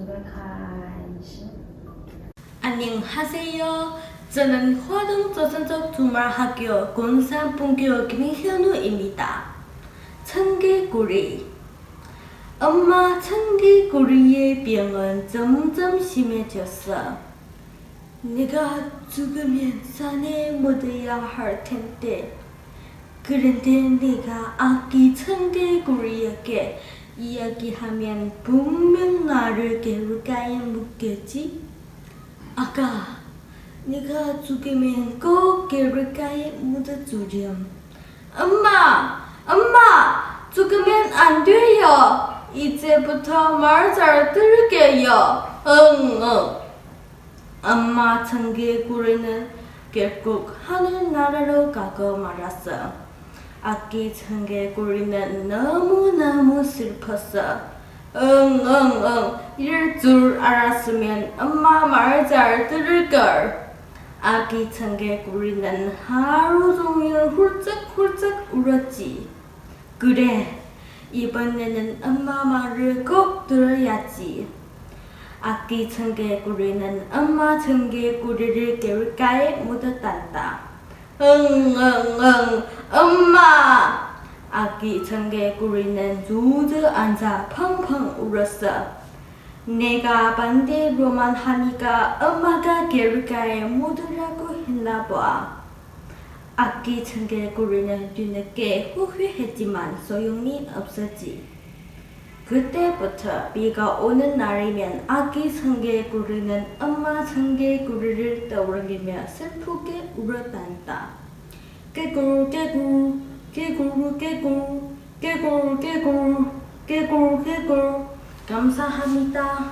정말 간식. 안녕하세요. 저는 화동 조선족 주말학교 공산분교 김현우입니다. 청개구리 엄마 청개구리의 병은 점점 심해졌어. 내가 죽으면 산에 묻어야 할 텐데. 그런데 내가 아기 청개구리에게 이야기하면 분명 나를 개울가에 묻겠지? 아까 네가 죽으면 꼭 개울가에 묻어주렴. 엄마, 엄마, 죽으면 안 돼요. 이제부터 말 잘 들을게요. 응, 응. 엄마 청개구리는 결국 하늘나라로 가고 말았어. 아기 청개구리는 너무너무 슬펐어. 응, 응, 응. 이럴 줄 알았으면 엄마 말 잘 들을걸. 아기 청개구리는 하루 종일 훌쩍훌쩍 울었지. 그래, 이번에는 엄마 말을 꼭 들어야지. 아기 청개구리는 엄마 청개구리를 개울가에 묻었단다. 응, 엄마! 아기 청개구리는 주저앉아 펑펑 울었어. 내가 반대로만 하니까 엄마가 개울가에 묻으라고 했나 봐. 아기 청개구리는 뒤늦게 후회했지만 소용이 없었지. 그때부터 비가 오는 날이면 아기 청개구리는 엄마 청개구리를 떠올리며 슬프게 울었단다. 깨굴 깨굴 깨굴 깨굴 깨굴 깨굴 깨굴 깨굴 감사합니다.